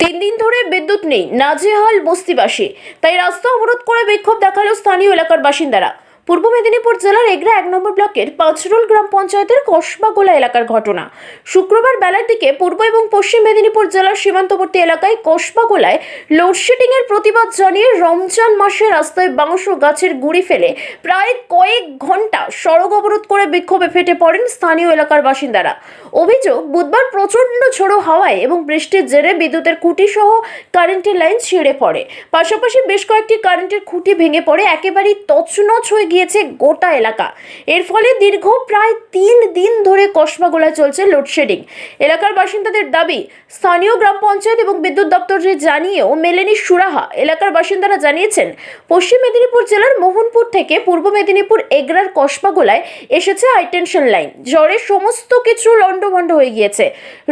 তিন দিন ধরে বিদ্যুৎ নেই নাজেহাল বস্তিবাসী। তাই রাস্তা অবরোধ করে বিক্ষোভ দেখাল স্থানীয় এলাকার বাসিন্দারা। পূর্ব মেদিনীপুর জেলার এগরা এক নম্বর ব্লকের পাঁচরোল গ্রাম পঞ্চায়েতের কসবাগোলা এলাকার ঘটনা। শুক্রবার বেলার দিকে পূর্ব এবং পশ্চিম মেদিনীপুর জেলার সীমান্তবর্তী এলাকায় কসবাগোলায় লোডশেডিং এর প্রতিবাদ জানিয়ে রমজান মাসে রাস্তায় বাঁশ গাছের গুড়ি ফেলে প্রায় কয়েক ঘণ্টা সড়ক অবরোধ করে বিক্ষোভে ফেটে পড়েন স্থানীয় এলাকার বাসিন্দারা। অভিযোগ, বুধবার প্রচণ্ড ঝোড়ো হাওয়ায় এবং বৃষ্টির জেরে বিদ্যুতের খুঁটি সহ কারেন্টের লাইন ছিঁড়ে পড়ে। পাশাপাশি বেশ কয়েকটি কারেন্টের খুঁটি ভেঙে পড়ে, একেবারেই তছনছ হয়ে গিয়েছে গোটা এলাকা। এর ফলে দীর্ঘ প্রায় তিন দিন ধরে কসবাগোলায় চলছে লোডশেডিং। এলাকার বাসিন্দাদের দাবি, স্থানীয় গ্রাম পঞ্চায়েত এবং বিদ্যুৎ দপ্তরে জানিয়েও মেলেনি সুরাহা। এলাকার বাসিন্দারা জানিয়েছেন, পশ্চিম মেদিনীপুর জেলার মোহনপুর থেকে পূর্ব মেদিনীপুর এগরার কসবাগোলায় এসেছে হাইটেনশন লাইন। জ্বরে সমস্ত কিছু লণ্ডভণ্ড হয়ে গিয়েছে।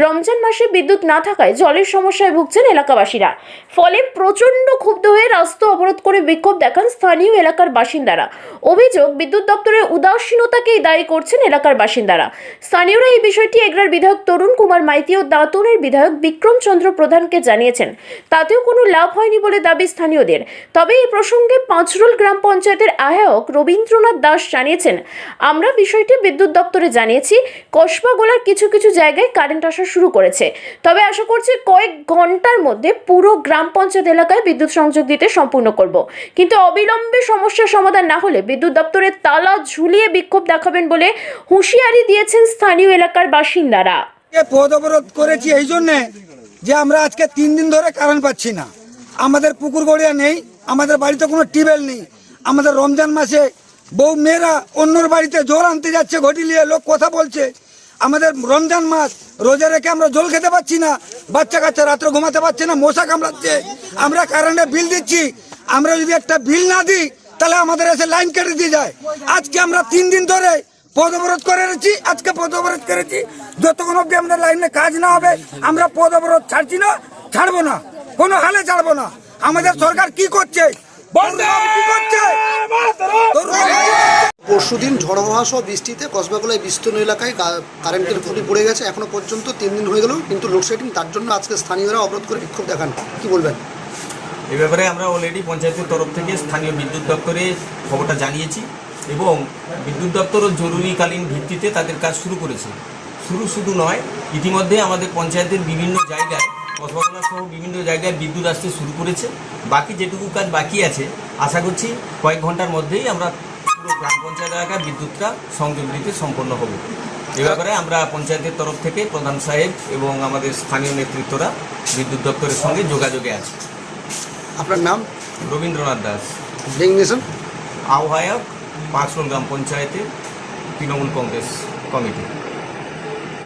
রমজান মাসে বিদ্যুৎ না থাকায় জলের সমস্যায় ভুগছেন এলাকাবাসীরা। ফলে প্রচণ্ড ক্ষুব্ধ হয়ে রাস্তা অবরোধ করে বিক্ষোভ দেখান স্থানীয় এলাকার বাসিন্দারা। অভিযোগ, বিদ্যুৎ দপ্তরের উদাসীনতাকেই দায়ী করছেন এলাকার বাসিন্দারা। স্থানীয়রা এই বিষয়টি এগরার বিধায়ক তরুণ কুমার মাইতি ও দাঁতনের বিধায়ক বিক্রম চন্দ্র প্রধানকে জানিয়েছেন। তাতেও কোনো লাভ হয়নি বলে দাবি স্থানীয়দের। তবে এই প্রসঙ্গে পাঁচরোল গ্রাম পঞ্চায়েতের আহ্বায়ক রবীন্দ্রনাথ দাস জানিয়েছেন, আমরা বিষয়টি বিদ্যুৎ দপ্তরে জানিয়েছি। কসবাগোলার কিছু কিছু জায়গায় কারেন্ট আসা শুরু করেছে। তবে আশা করছি কয়েক ঘণ্টার মধ্যে পুরো গ্রাম পঞ্চায়েত এলাকায় বিদ্যুৎ সংযোগ দিতে সম্পূর্ণ করব। কিন্তু অবিলম্বে সমস্যার সমাধান না হলে বিদ্যুৎ দপ্তরের তালা ঝুলিয়ে বিক্ষোভ দেখাবেন বলে হুঁশিয়ারি দিয়েছেন স্থানীয় এলাকার বাসিন্দারা। পদ অবরোধ করেছি এই জন্যে যে আমরা আজকে তিন দিন ধরে কারেন্ট পাচ্ছি না। আমাদের পুকুর গড়িয়া নেই, আমাদের বাড়িতে কোনো টিউবওয়েল নেই। আমাদের রমজান মাসে বউ মেয়েরা অন্যর বাড়িতে জল আনতে যাচ্ছে, ঘটি নিয়ে লোক কথা বলছে। আমাদের রমজান মাস রোজা রেখে আমরা জল খেতে পাচ্ছি না, বাচ্চা কাচ্চা রাত্রে ঘুমাতে পারছে না, মশা কামড়াচ্ছে। আমরা কারেন্টের বিল দিচ্ছি। আমরা যদি একটা বিল না দিই তাহলে আমাদের এসে লাইন কেটে দিয়ে যায়। আজকে আমরা তিন দিন ধরে পদ অবরোধ করেছি আজকে পদ অবরোধ করেছি। যতক্ষণ অব্দি আমাদের লাইনে কাজ না হবে, আমরা পদ অবরোধ ছাড়ছি না, ছাড়বো না। কোনো হালে ছাড়বো না। আমাদের সরকার কি করছে? পরশুদিন ঝড় হওয়া সহ বৃষ্টিতে কসবাগোলায় বিস্তীর্ণ এলাকায় কারেন্টের খুঁটি পড়ে গেছে। এখনও পর্যন্ত তিন দিন হয়ে গেল কিন্তু লোডশেডিং তার জন্য আজকে স্থানীয়রা অবরোধ করে বিক্ষোভ দেখান। কি বলবেন? এ ব্যাপারে আমরা অলরেডি পঞ্চায়েতের তরফ থেকে স্থানীয় বিদ্যুৎ দপ্তরে খবরটা জানিয়েছি এবং বিদ্যুৎ দপ্তরও জরুরিকালীন ভিত্তিতে তাদের কাজ শুরু করেছে। শুরু শুধু নয়, ইতিমধ্যে আমাদের পঞ্চায়েতের বিভিন্ন জায়গায় কসবাগোলা সহ বিভিন্ন জায়গায় বিদ্যুৎ আসতে শুরু করেছে। বাকি যেটুকু কাজ বাকি আছে, আশা করছি কয়েক ঘণ্টার মধ্যেই আমরা পুরো গ্রাম পঞ্চায়েত এলাকায় বিদ্যুৎটা সংযোগ দিতে সম্পন্ন হব। এ ব্যাপারে আমরা পঞ্চায়েতের তরফ থেকে প্রধান সাহেব এবং আমাদের স্থানীয় নেতৃত্বরা বিদ্যুৎ দপ্তরের সঙ্গে যোগাযোগে আছে। আপনার নাম? রবীন্দ্রনাথ দাস। ডেঙ্গনেশন আহ্বায়ক পাঁচ গ্রাম পঞ্চায়েতের তৃণমূল কংগ্রেস কমিটি।